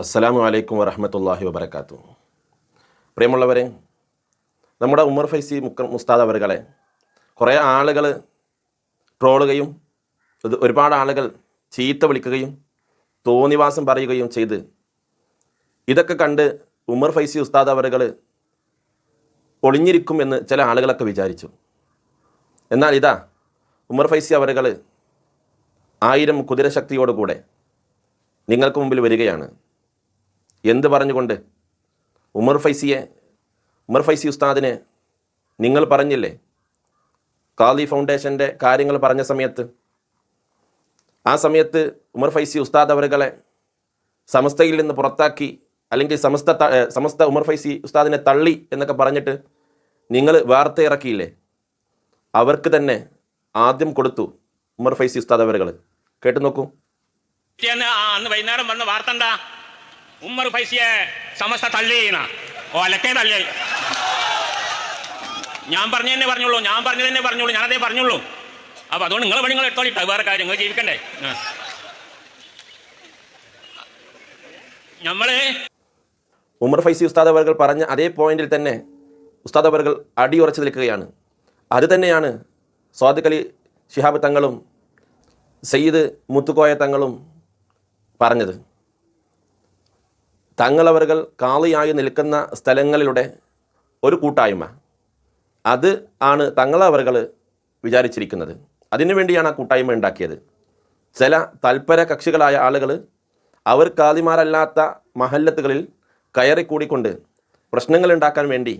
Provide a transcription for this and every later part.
അസ്സലാമു അലൈക്കും വറഹമത്തല്ലാഹി വബർക്കാത്തു പ്രിയമുള്ളവരെ നമ്മുടെ ഉമർ ഫൈസി മുക്ക മുസ്താദ് അവരുകളെ കുറേ ആളുകൾ ട്രോളുകയും ഒരുപാട് ആളുകൾ ചീത്ത വിളിക്കുകയും തോന്നിവാസം പറയുകയും ചെയ്ത് ഇതൊക്കെ കണ്ട് ഉമർ ഫൈസി ഉസ്താദ് അവരുകൾ ഒളിഞ്ഞിരിക്കും എന്ന് ചില ആളുകളൊക്കെ വിചാരിച്ചു. എന്നാൽ ഇതാ ഉമർ ഫൈസി അവരുകൾ ആയിരം കുതിരശക്തിയോടുകൂടെ നിങ്ങൾക്ക് മുമ്പിൽ വരികയാണ്. എന്ത് പറഞ്ഞുകൊണ്ട്? ഉമർ ഫൈസിയെ ഉമർ ഫൈസി ഉസ്താദിനെ നിങ്ങൾ പറഞ്ഞില്ലേ? കാലി ഫൗണ്ടേഷന്റെ കാര്യങ്ങൾ പറഞ്ഞ സമയത്ത് ആ സമയത്ത് ഉമർ ഫൈസി ഉസ്താദ് അവരുകളെ സമസ്തയിൽ നിന്ന് പുറത്താക്കി അല്ലെങ്കിൽ സമസ്ത സമസ്ത ഉമർ ഫൈസി ഉസ്താദിനെ തള്ളി എന്നൊക്കെ പറഞ്ഞിട്ട് നിങ്ങൾ വാർത്ത ഇറക്കിയില്ലേ? അവർക്ക് തന്നെ ആദ്യം കൊടുത്തു ഉമർ ഫൈസി ഉസ്താദ് അവരുകൾ കേട്ടു നോക്കൂ വൈകുന്നേരം വന്ന വാർത്ത എന്താ? ഉമ്മർ ഫൈസിയെ സമസ്ത തള്ളി ചെയ്യണ. ഓ അലക്കേ തള്ളി ഞാൻ പറഞ്ഞു തന്നെ പറഞ്ഞുള്ളൂ ഞാൻ പറഞ്ഞു തന്നെ പറഞ്ഞുള്ളൂ ഞാനതേ പറഞ്ഞുള്ളൂ. അപ്പൊ അതുകൊണ്ട് നിങ്ങൾ പണി നിങ്ങൾ എടുത്തോളിട്ടോ വേറെ കാര്യം നിങ്ങൾ ജീവിക്കണ്ടേ. നമ്മൾ ഉമർ ഫൈസി ഉസ്താദ് അവർകൾ പറഞ്ഞ അതേ പോയിന്റിൽ തന്നെ ഉസ്താദ് അവർകൾ അടിയുറച്ചു നിൽക്കുകയാണ്. അത് തന്നെയാണ് സ്വാദിഖ് അലി ശിഹാബ് തങ്ങളും സയ്യിദ് മുത്തുക്കോയ തങ്ങളും പറഞ്ഞത്. തങ്ങളവറുകൾ കാളിയായി നിൽക്കുന്ന സ്ഥലങ്ങളിലൂടെ ഒരു കൂട്ടായ്മ. അത് ആണ് തങ്ങളവറുകൾ വിചാരിച്ചിരിക്കുന്നത്. അതിനുവേണ്ടിയാണ് ആ കൂട്ടായ്മ ഉണ്ടാക്കിയത്. ചില തൽപര കക്ഷികളായ ആളുകൾ അവർ കാതിമാരല്ലാത്ത മഹല്ലത്തുകളിൽ കയറിക്കൂടിക്കൊണ്ട് പ്രശ്നങ്ങൾ ഉണ്ടാക്കാൻ വേണ്ടി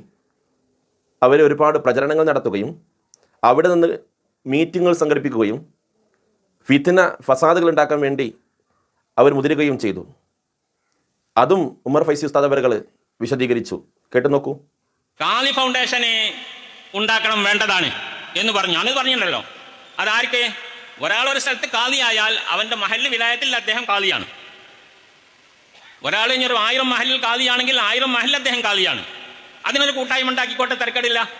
അവർ ഒരുപാട് പ്രചരണങ്ങൾ നടത്തുകയും അവിടെ നിന്ന് മീറ്റിങ്ങുകൾ സംഘടിപ്പിക്കുകയും ഫിത്തിന ഫസാദുകൾ ഉണ്ടാക്കാൻ വേണ്ടി അവർ മുതിരുകയും ചെയ്തു. അതും ഉമർ ഫൈസി ഉസ്താദ് അവരുകൾ വിശദീകരിച്ചു. കേട്ടു നോക്കൂ. കാലി ഫൗണ്ടേഷനെ ഉണ്ടാക്കണം വേണ്ടതാണ് എന്ന് പറഞ്ഞു. ഞാനത് പറഞ്ഞിട്ടുണ്ടല്ലോ അതാർക്ക്? ഒരാൾ ഒരു സ്ഥലത്ത് കാലിയായാൽ അവന്റെ മഹല്ല് വിലായത്തിൽ അദ്ദേഹം കാലിയാണ് ഒരാൾ ഇനി ഒരു ആയിരം മഹലിൽ കാലിയാണെങ്കിൽ ആയിരം മഹലിൽ അദ്ദേഹം കാലിയാണ് അതിനൊരു കൂട്ടായ്മ ഉണ്ടാക്കിക്കോട്ടെ തിരക്കടില്ല.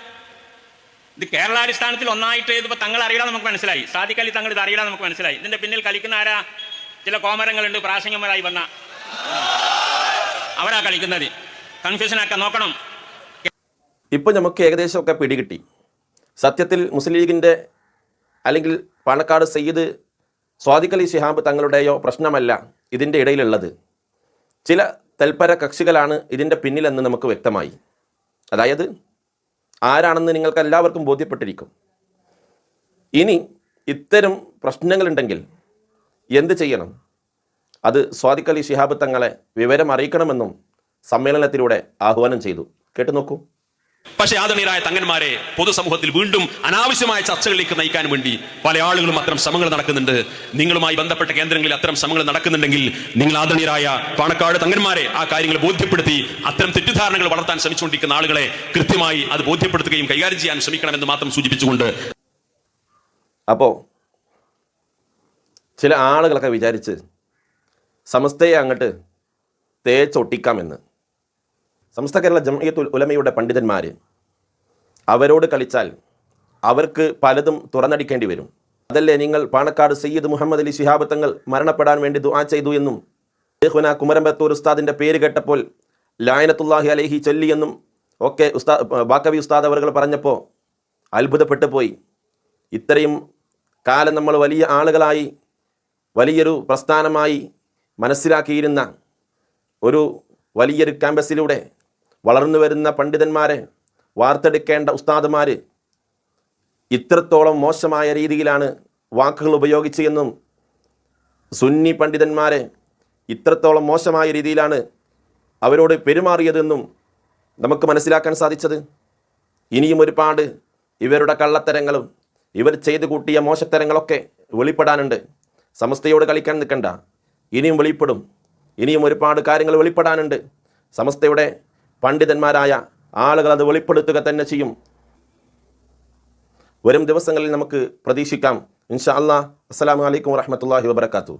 ഇത് കേരളാടിസ്ഥാനത്തിൽ ഒന്നായിട്ട് ഇതിപ്പോ തങ്ങൾ അറിയാതെ നമുക്ക് മനസ്സിലായി. സാദിഖലി തങ്ങൾ ഇത് അറിയാതെ നമുക്ക് മനസ്സിലായി. ഇതിന്റെ പിന്നിൽ കളിക്കുന്ന ആരാ? ചില കോമരങ്ങളുണ്ട് പ്രാസംഗികമായി വന്ന. അവരാ കളിക്കുന്നത്. കൺഫ്യൂഷനൊക്കെ നോക്കണം. ഇപ്പോൾ നമുക്ക് ഏകദേശമൊക്കെ പിടികിട്ടി. സത്യത്തിൽ മുസ്ലിം ലീഗിന്റെ അല്ലെങ്കിൽ പാണക്കാട് സയ്യിദ് സ്വാദിഖലി ശിഹാബ് തങ്ങളുടെയോ പ്രശ്നമല്ല ഇതിന്റെ ഇടയിലുള്ളത്. ചില തൽപര കക്ഷികളാണ് ഇതിന്റെ പിന്നിലെന്ന് നമുക്ക് വ്യക്തമായി. അതായത് ആരാണെന്ന് നിങ്ങൾക്ക് എല്ലാവർക്കും ബോധ്യപ്പെട്ടിരിക്കും. ഇനി ഇത്തരം പ്രശ്നങ്ങളുണ്ടെങ്കിൽ എന്ത് ചെയ്യണം? അത് സ്വാദിഖ് അലി ശിഹാബ് തങ്ങളെ വിവരം അറിയിക്കണമെന്നും സമ്മേളനത്തിലൂടെ ആഹ്വാനം ചെയ്തു. കേട്ടു നോക്കൂ. പക്ഷേ ആദരണീയരായ തങ്ങന്മാരെ പൊതുസമൂഹത്തിൽ വീണ്ടും അനാവശ്യമായ ചർച്ചകളിലേക്ക് നയിക്കാൻ വേണ്ടി പല ആളുകളും അത്തരം ശ്രമങ്ങൾ നടക്കുന്നുണ്ട്. നിങ്ങളുമായി ബന്ധപ്പെട്ട കേന്ദ്രങ്ങളിൽ അത്തരം ശ്രമങ്ങൾ നടക്കുന്നുണ്ടെങ്കിൽ നിങ്ങൾ ആദരണീയരായ പാണക്കാട് തങ്ങന്മാരെ ആ കാര്യങ്ങൾ ബോധ്യപ്പെടുത്തി അത്തരം തെറ്റിദ്ധാരണകൾ വളർത്താൻ ശ്രമിച്ചുകൊണ്ടിരിക്കുന്ന ആളുകളെ കൃത്യമായി അത് ബോധ്യപ്പെടുത്തുകയും കൈകാര്യം ചെയ്യാൻ ശ്രമിക്കണമെന്ന് മാത്രം സൂചിപ്പിച്ചുകൊണ്ട്. അപ്പോൾ ചില ആളുകളൊക്കെ വിചാരിച്ച് സമസ്തയെ അങ്ങോട്ട് തേച്ചൊട്ടിക്കാമെന്ന്. സമസ്ത കേരള ജംഇയത്തുൽ ഉലമയുടെ പണ്ഡിതന്മാർ അവരോട് കളിച്ചാൽ അവർക്ക് പലതും തുറന്നടിക്കേണ്ടി വരും. അതല്ലേ നിങ്ങൾ പാണക്കാട് സയ്യിദ് മുഹമ്മദ് അലി ശിഹാബത്തങ്ങൾ മരണപ്പെടാൻ വേണ്ടി ദുആ ചെയ്തു എന്നും ഷെയ്ഖുന കുമരമ്പത്തൂർ ഉസ്താദിന്റെ പേര് കേട്ടപ്പോൾ ലായനത്തുല്ലാഹി അലൈഹി ചൊല്ലിയെന്നും ഒക്കെ ഉസ്താ ബാക്കവി ഉസ്താദ് അവർ പറഞ്ഞപ്പോൾ അത്ഭുതപ്പെട്ടു പോയി. ഇത്രയും കാലം നമ്മൾ വലിയ ആളുകളായി വലിയൊരു പ്രസ്ഥാനമായി മനസ്സിലാക്കിയിരുന്ന ഒരു വലിയൊരു ക്യാമ്പസിലൂടെ വളർന്നു വരുന്ന പണ്ഡിതന്മാരെ വാർത്തെടുക്കേണ്ട ഉസ്താദുമാർ ഇത്രത്തോളം മോശമായ രീതിയിലാണ് വാക്കുകൾ ഉപയോഗിച്ച് എന്നും സുന്നി പണ്ഡിതന്മാരെ ഇത്രത്തോളം മോശമായ രീതിയിലാണ് അവരോട് പെരുമാറിയതെന്നും നമുക്ക് മനസ്സിലാക്കാൻ സാധിച്ചത്. ഇനിയും ഒരുപാട് ഇവരുടെ കള്ളത്തരങ്ങളും ഇവർ ചെയ്തു കൂട്ടിയ മോശത്തരങ്ങളൊക്കെ വെളിപ്പെടാനുണ്ട്. സമസ്തയോട് കളിക്കാൻ നിൽക്കണ്ട. ഇനിയും വെളിപ്പെടും. ഇനിയും ഒരുപാട് കാര്യങ്ങൾ വെളിപ്പെടാനുണ്ട്. സമസ്തയുടെ പണ്ഡിതന്മാരായ ആളുകൾ അത് വെളിപ്പെടുത്തുക തന്നെ ചെയ്യും. വരും ദിവസങ്ങളിൽ നമുക്ക് പ്രതീക്ഷിക്കാം. ഇൻഷാ അല്ലാ അസ്സലാമു അലൈക്കും വാഹമത്തല്ലാഹി വബർക്കാത്തു